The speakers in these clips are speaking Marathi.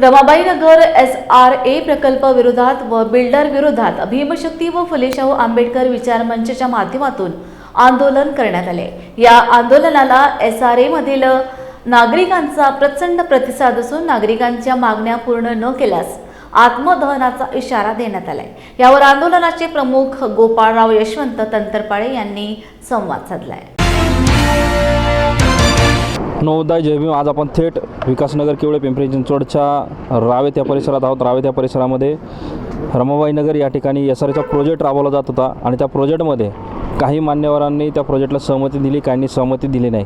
रमाबाईनगर नगर एस आर ए प्रकल्प विरोधात व बिल्डर विरोधात भीमशक्ती व फुलेशाहू आंबेडकर विचार मंचच्या माध्यमातून आंदोलन करण्यात आले. या आंदोलनाला एस आर ए मधील नागरिकांचा प्रचंड प्रतिसाद असून नागरिकांच्या मागण्या पूर्ण न केल्यास आत्मदहनाचा इशारा देण्यात आलाय. यावर आंदोलनाचे प्रमुख गोपाळराव यशवंत तंतरपाळे यांनी संवाद साधलाय. नवोदय जय भीम. आज आपण थेट विकासनगर केवळे पिंपरी चिंचवडच्या रावेत या परिसरात आहोत. रावेत या परिसरामध्ये रमाबाई नगर या ठिकाणी एस आरचा प्रोजेक्ट राबवला जात होता आणि त्या प्रोजेक्टमध्ये काही मान्यवरांनी त्या प्रोजेक्टला सहमती दिली काहींनी सहमती दिली नाही.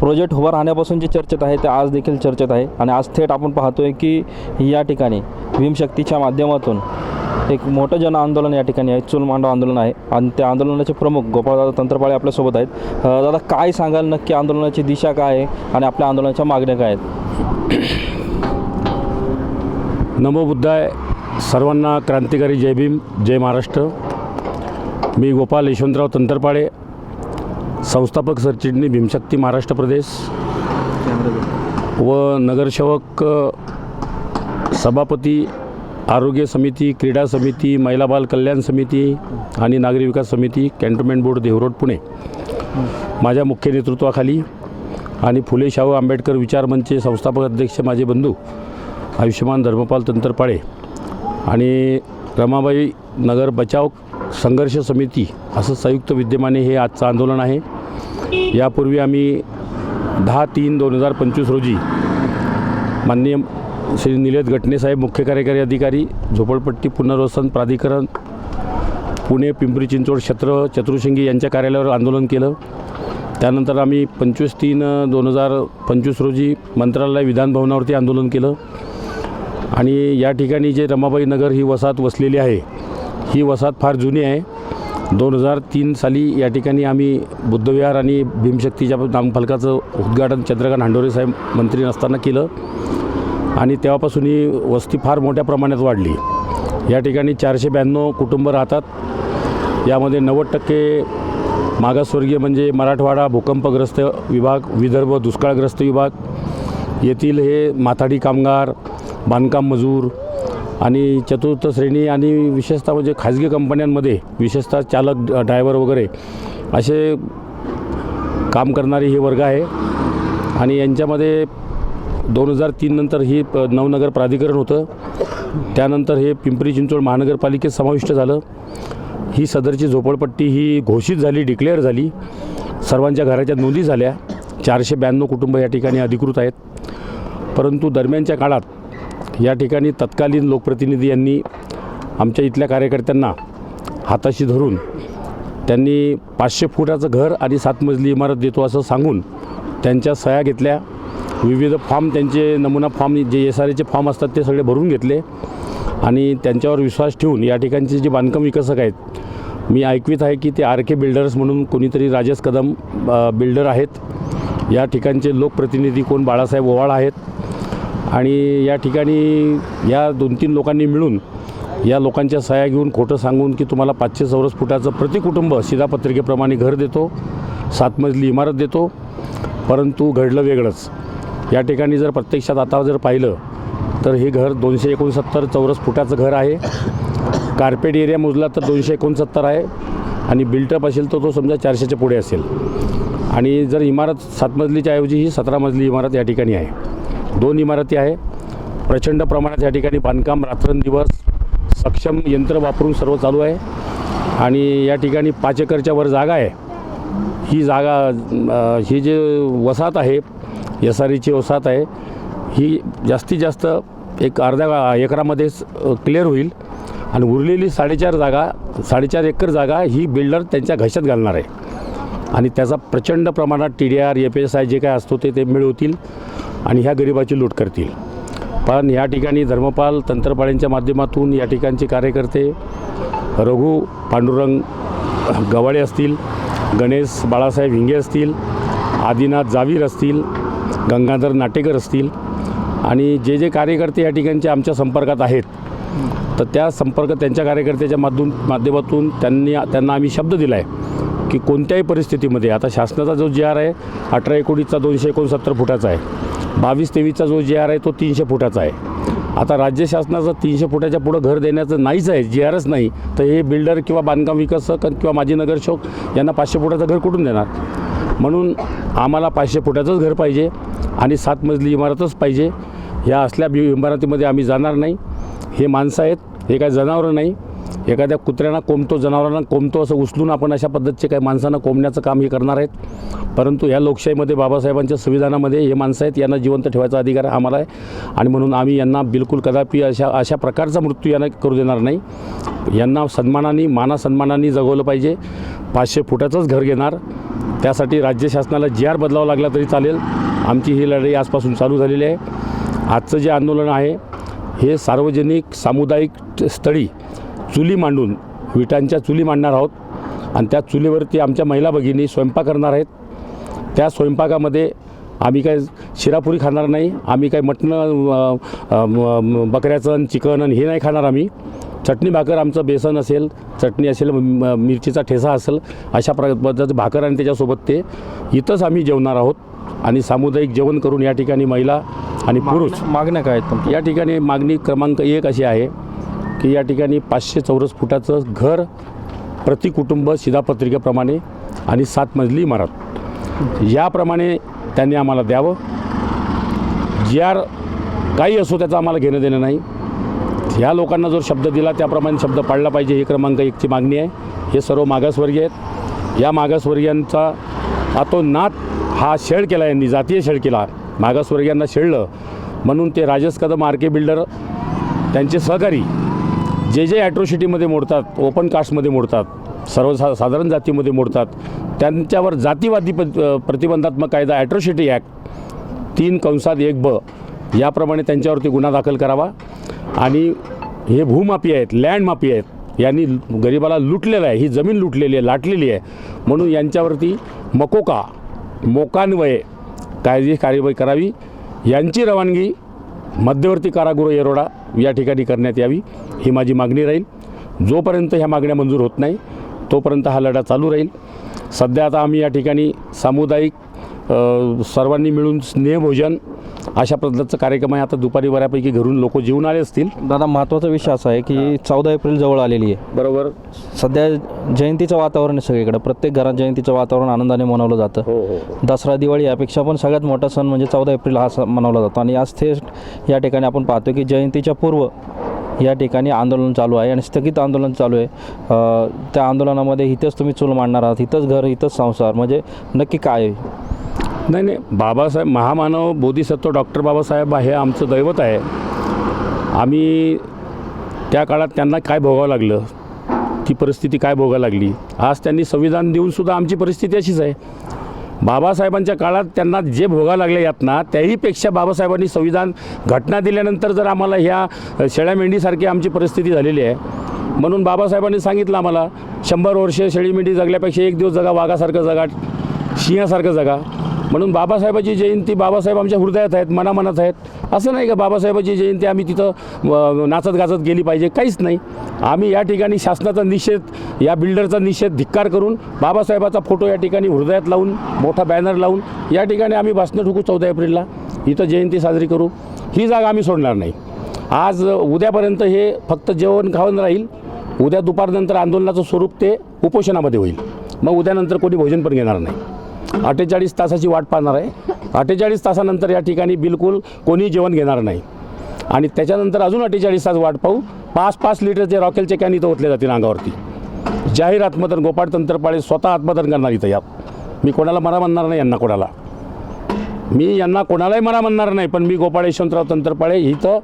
प्रोजेक्ट उभा राहण्यापासून जे चर्चेत आहे ते आज देखील चर्चेत आहे. आणि आज थेट आपण पाहतोय की या ठिकाणी भीमशक्तीच्या माध्यमातून एक मोठं जन आंदोलन या ठिकाणी आहे चुलमांडव आंदोलन आहे. आणि त्या आंदोलनाचे प्रमुख गोपाळदादा तंत्रपाळे आपल्यासोबत आहेत. दादा काय सांगाल? नक्की आंदोलनाची दिशा काय आहे आणि आपल्या आंदोलनाच्या मागण्या काय आहेत? नमो बुद्धाय. सर्वांना क्रांतिकारी जय भीम जय महाराष्ट्र. मी गोपाल यशवंतराव तंत्रपाळे संस्थापक सरचिटणी भीमशक्ती महाराष्ट्र प्रदेश व नगरसेवक सभापती आरोग्य समिती क्रीडा समिती महिला बाल कल्याण समिती आणि नागरी विकास समिती कॅन्टोन्मेंट बोर्ड देवरोड पुणे. माझ्या मुख्य नेतृत्वाखाली आणि फुले शाहू आंबेडकर विचार मंचचे संस्थापक अध्यक्ष माझे बंधू आयुष्यमान धर्मपाल तंतरपाळे आणि रमाबाई नगर बचाव संघर्ष समिती असं संयुक्त विद्यमाने हे आजचं आंदोलन आहे. यापूर्वी आम्ही दहा तीन दोन हजार पंचवीस रोजी माननीय श्री निलेश गटणेसाहेब मुख्य कार्यकारी अधिकारी झोपडपट्टी पुनर्वसन प्राधिकरण पुणे पिंपरी चिंचवड क्षेत्र चतुर्शिंगी यांच्या कार्यालयावर आंदोलन केलं. त्यानंतर आम्ही पंचवीस तीन दोन हजार पंचवीस रोजी मंत्रालय विधानभवनावरती आंदोलन केलं. आणि या ठिकाणी जे रमाबाई नगर ही वसाहत वसलेली आहे ही वसाहत फार जुनी आहे. दोन हजार तीन साली या ठिकाणी आम्ही बुद्धविहार आणि भीमशक्तीच्या नामफलकाचं उद्घाटन चंद्रकांत हांडोरे साहेब मंत्री नसताना केलं. आणि तेव्हापासून ही वस्ती फार मोठ्या प्रमाणात वाढली. या ठिकाणी चारशे ब्याण्णव कुटुंब राहतात. यामध्ये नव्वद टक्के मागासवर्गीय म्हणजे मराठवाडा भूकंपग्रस्त विभाग विदर्भ दुष्काळग्रस्त विभाग. येथील हे माथाडी कामगार बांधकाम मजूर आणि चतुर्थ श्रेणी आणि विशेषतः म्हणजे खाजगी कंपन्यांमध्ये विशेषतः चालक ड्रायव्हर वगैरे असे काम करणारे हे वर्ग आहे. आणि यांच्यामध्ये दोन हजार तीननंतर हे ही प- नवनगर प्राधिकरण होतं. त्यानंतर हे पिंपरी चिंचवड महानगरपालिकेत समाविष्ट झालं. ही सदरची झोपडपट्टी ही घोषित झाली डिक्लेअर झाली. सर्वांच्या घराच्या नोंदी झाल्या. चारशे ब्याण्णव कुटुंब या ठिकाणी अधिकृत आहेत. परंतु दरम्यानच्या काळात या ठिकाणी तत्कालीन लोकप्रतिनिधी यांनी आमच्या इथल्या कार्यकर्त्यांना हाताशी धरून त्यांनी पाचशे फुटाचं घर आणि सात मजली इमारत देतो असं सांगून त्यांच्या सह्या घेतल्या. विविध फॉर्म त्यांचे नमुना फॉर्म जे एस आर एचे फॉर्म असतात ते सगळे भरून घेतले. आणि त्यांच्यावर विश्वास ठेवून या ठिकाणचे जे बांधकाम विकसक आहेत मी ऐकवीत आहे की ते आर के बिल्डर्स म्हणून कोणीतरी राजेश कदम बिल्डर आहेत. या ठिकाणचे लोकप्रतिनिधी कोण? बाळासाहेब ओवाळ आहेत. आणि या ठिकाणी या दोन तीन लोकांनी मिळून या लोकांच्या सह्या घेऊन खोटं सांगून की तुम्हाला पाचशे चौरस फुटाचं प्रति कुटुंब शिधापत्रिकेप्रमाणे घर देतो सात मजली इमारत देतो परंतु घडलं वेगळंच. या ठिकाणी जर प्रत्यक्षात आता जर पाहिलं तर हे घर दोनशे एकोणसत्तर चौरस फुटाचं घर आहे. कार्पेट एरिया मोजला तर दोनशे एकोणसत्तर आहे आणि बिल्टअप असेल तर तो समजा चारशेच्या पुढे असेल. आणि जर इमारत सात मजलीच्या ऐवजी ही सतरा मजली इमारत या ठिकाणी आहे. दोन इमारती आहे. प्रचंड प्रमाणात या ठिकाणी बांधकाम रात्रंदिवस सक्षम यंत्र वापरून सर्व चालू आहे. आणि या ठिकाणी पाच एकरच्या वर जागा आहे. ही जागा ही जे वसाहत आहे एस आर ईची वसाहत आहे. ही जास्तीत जास्त एक अर्ध्या एकरामध्येच क्लिअर होईल. आणि उरलेली साडेचार जागा साडेचार एकर जागा ही बिल्डर त्यांच्या घशात घालणार आहे. आणि त्याचा प्रचंड प्रमाणात T D R F S I जे काय असतो ते ते मिळवतील आणि ह्या गरिबाची लूट करतील. पण या ठिकाणी धर्मपाल तंत्रपाळींच्या माध्यमातून या ठिकाणचे कार्यकर्ते रघु पांडुरंग गवाळे असतील गणेश बाळासाहेब हिंगे असतील आदिनाथ जावीर असतील गंगाधर नाटेकर असतील आणि जे जे कार्यकर्ते या ठिकाणचे आमच्या संपर्कात आहेत तर त्या संपर्क त्यांच्या कार्यकर्त्याच्या माध्यम माध्यमातून त्यांनी त्यांना आम्ही शब्द दिला आहे की कोणत्याही परिस्थितीमध्ये आता शासनाचा जो जी आर आहे अठरा एकोणीसचा दोनशे एकोणसत्तर फुटाचा आहे. बावीस तेवीसचा जो जी आर आहे तो तीनशे फुटाचा आहे. आता राज्य शासनाचं तीनशे फुटाच्या पुढं घर देण्याचं नाहीच आहे जी आरच नाही तर हे बिल्डर किंवा बांधकाम विकसक किंवा माजी नगरसेवक यांना पाचशे फुटाचं घर कुठून देणार? म्हणून आम्हाला पाचशे फुटाचंच घर पाहिजे. आणि सात मजली इमारतच पाहिजे. ह्या असल्या इमारतीमध्ये आम्ही जाणार नाही. हे माणसं आहेत. हे काय जनावरं नाही. एखाद्या कुत्र्यांना कोंबतो जनावरांना कोंबतो असं उचलून आपण अशा पद्धतीचे काही माणसांना कोंबण्याचं काम हे करणार आहेत. परंतु ह्या लोकशाहीमध्ये बाबासाहेबांच्या संविधानामध्ये हे माणसं आहेत. यांना जिवंत ठेवायचा अधिकार आम्हाला आहे. आणि म्हणून आम्ही यांना बिलकुल कदापि अशा अशा प्रकारचा मृत्यू यांना करू देणार नाही. यांना सन्मानाने मानासन्मानाने जगवलं पाहिजे. पाचशे फुटाचंच घर घेणार. त्यासाठी राज्य शासनाला जी आर बदलावं लागला तरी चालेल. आमची ही लढाई आजपासून चालू झालेली आहे. आजचं जे आंदोलन आहे हे सार्वजनिक सामुदायिक स्थळी चुली मांडून विटांच्या चुली मांडणार आहोत आणि त्या चुलीवरती आमच्या महिला भगिनी स्वयंपाक करणार आहेत. त्या स्वयंपाकामध्ये आम्ही काय शिरापुरी खाणार नाही आम्ही काय मटणं म- बकऱ्याचं आणि चिकन आणि हे नाही खाणार आम्ही. चटणी भाकर आमचं बेसन असेल चटणी असेल म- मिरचीचा ठेसा असेल अशा प्र पद्धतीचं भाकर आणि त्याच्यासोबत ते इथंच आम्ही जेवणार आहोत. आणि सामुदायिक जेवण करून या ठिकाणी महिला आणि पुरुष मागण्या काय आहेत या ठिकाणी मागणी क्रमांक एक अशी आहे की या ठिकाणी पाचशे चौरस फुटाचं घर प्रति कुटुंब शिधापत्रिकेप्रमाणे आणि सात मजली इमारत. याप्रमाणे त्यांनी आम्हाला द्यावं. जी आर काही असो त्याचं आम्हाला घेणं देणं नाही. ह्या लोकांना जो शब्द दिला त्याप्रमाणे शब्द पाळला पाहिजे ही क्रमांक एकची मागणी आहे. हे सर्व मागासवर्गीय आहेत. या मागासवर्गीयांचा अतोनात हा शेळ केला यांनी जातीय शेळ केला. मागासवर्गीयांना शेळलं. म्हणून ते राजस कदम आर के बिल्डर त्यांचे सहकारी जे जे ॲट्रोसिटीमध्ये मोडतात ओपन कास्टमध्ये मोडतात सर्वसा साधारण जातीमध्ये मोडतात त्यांच्यावर जातीवादी प प्रतिबंधात्मक कायदा ॲट्रोसिटी ॲक्ट तीन कंसात एक ब याप्रमाणे त्यांच्यावरती गुन्हा दाखल करावा. आणि हे भूमाफी आहेत लँड माफी आहेत. यांनी गरिबाला लुटलेलं आहे ही जमीन लुटलेली आहे लाटलेली आहे. म्हणून यांच्यावरती मकोका मोकान्वये कायदेशीर कार्यवाही करावी. यांची रवानगी मध्यवर्ती कारागृह येरोडा या ठिकाणी करण्यात यावी ही माझी मागणी राहील. जोपर्यंत ह्या मागण्या मंजूर होत नाही तोपर्यंत हा लढा चालू राहील. सध्या आता आम्ही या ठिकाणी सामुदायिक सर्वांनी मिळून स्नेहभोजन अशा पद्धतीचा कार्यक्रम आहे. आता दुपारी बऱ्यापैकी घरून लोक जेवून आले असतील. दादा महत्त्वाचा विषय असा आहे की चौदा एप्रिल जवळ आलेली आहे. बरोबर. सध्या जयंतीचं वातावरण आहे सगळीकडे. प्रत्येक घरात जयंतीचं वातावरण आनंदाने मनवलं जातं. हो हो दसरा दिवाळी यापेक्षा पण सगळ्यात मोठा सण म्हणजे चौदा एप्रिल हा सण मनवला जातो. आणि आज थेट या ठिकाणी आपण पाहतो की जयंतीच्या पूर्व या ठिकाणी आंदोलन चालू आहे आणि स्थगित आंदोलन चालू आहे. त्या आंदोलनामध्ये इथंच तुम्ही चूल मांडणार आहात. इथंच घर इथंच संसार. म्हणजे नक्की काय आहे? नाही नाही. बाबासाहेब महामानव बोधिसत्व डॉक्टर बाबासाहेब हे आमचं दैवत आहे. आम्ही त्या काळात त्यांना काय भोगावं लागलं? ती परिस्थिती काय भोगावं लागली? आज त्यांनी संविधान देऊनसुद्धा आमची परिस्थिती अशीच आहे. बाबासाहेबांच्या काळात त्यांना जे भोगा लागले यातना त्याहीपेक्षा बाबासाहेबांनी संविधान घटना दिल्यानंतर जर आम्हाला ह्या शेळ्या मेंढीसारखी आमची परिस्थिती झालेली आहे. म्हणून बाबासाहेबांनी सांगितलं आम्हाला शंभर वर्ष शेळी मेंढी जगल्यापेक्षा एक दिवस जगा वाघासारखं जगा सिंहासारखं जगा. म्हणून बाबासाहेबाची जयंती बाबासाहेब आमच्या हृदयात आहेत मनामनात आहेत. असं नाही का बाबासाहेबाची जयंती आम्ही तिथं नाचत गाजत गेली पाहिजे? काहीच नाही. आम्ही या ठिकाणी शासनाचा निषेध या बिल्डरचा निषेध धिक्कार करून बाबासाहेबाचा फोटो या ठिकाणी हृदयात लावून मोठा बॅनर लावून या ठिकाणी आम्ही भाषणं ठोकू चौदा एप्रिलला इथं जयंती साजरी करू. ही जागा आम्ही सोडणार नाही. आज उद्यापर्यंत हे फक्त जेवण खावण राहील. उद्या दुपारनंतर आंदोलनाचं स्वरूप ते उपोषणामध्ये होईल. मग उद्यानंतर कोणी भोजन पण घेणार नाही. अठ्ठेचाळीस तासाची वाट पाहणार आहे. अठ्ठेचाळीस तासानंतर या ठिकाणी बिलकुल कोणी जेवण घेणार नाही. आणि त्याच्यानंतर अजून अठ्ठेचाळीस तास वाट पाहू. पाच पाच लिटरचे रॉकेलचे कॅन इथं ओतले जातील अंगावरती. जाहीर आत्मदन गोपाळ तंत्रपाळे स्वतः आत्मदन करणार इथं या. मी कोणाला मरा म्हणणार नाही यांना कोणाला. मी यांना कोणालाही मरा म्हणणार नाही पण मी गोपाळ यशवंतराव तंत्रपाळे इथं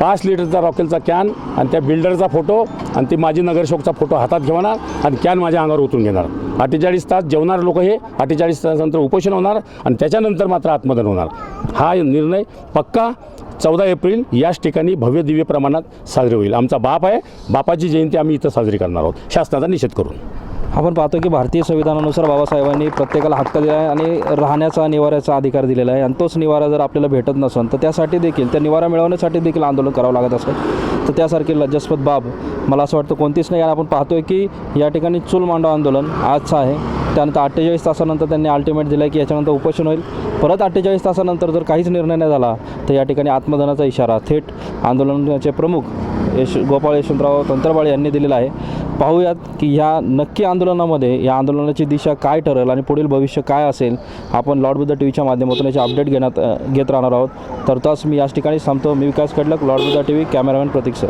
पाच लिटरचा रॉकेलचा कॅन आणि त्या बिल्डरचा फोटो आणि ती माझी नगरसेवकचा फोटो हातात घेणार आणि कॅन माझ्या अंगावर ओतून घेणार. अठ्ठेचाळीस तास जेवणार लोक हे अठ्ठेचाळीस तासानंतर उपोषण होणार आणि त्याच्यानंतर मात्र आत्मदन होणार. हा निर्णय पक्का चौदा एप्रिल याच ठिकाणी भव्य दिव्य प्रमाणात साजरी होईल. आमचा बाप आहे. बापाची जयंती आम्ही इथं साजरी करणार आहोत. शासनाचा निषेध करून. आपण पाहतो की भारतीय संविधानानुसार बाबासाहेबांनी प्रत्येकाला हक्क दिला आहे आणि राहण्याचा निवाऱ्याचा अधिकार दिलेला आहे. आणि तोच निवारा जर आपल्याला भेटत नसेल तर त्यासाठी देखील त्या निवारा मिळवण्यासाठी देखील आंदोलन करावं लागत असेल तर त्यासारखी लज्जास्पद बाब मला असं वाटतं कोणतीच नाही. आणि आपण पाहतोय की या ठिकाणी चूल मांडव आंदोलन आजचं आहे. त्यानंतर अठ्ठेचाळीस तासानंतर त्यांनी अल्टिमेट दिलं आहे की याच्यानंतर उपोषण होईल. परत अठ्ठेचाळीस तासानंतर जर काहीच निर्णय नाही झाला तर या ठिकाणी आत्मदनाचा इशारा थेट आंदोलनाचे प्रमुख यश गोपाळ यशवंतराव तंत्रबाळे यांनी दिलेला आहे. पाहूयात की ह्या नक्की आंदोलनामध्ये या आंदोलनाची दिशा काय ठरेल आणि पुढील भविष्य काय असेल आपण लॉर्ड बुद्ध टी व्हीच्या माध्यमातून याचे अपडेट घेण्यात घेत राहणार आहोत. तर तास मी याच ठिकाणी सांगतो मी Vikas Kadlak Lord Buddha T V cameraman Pratik sir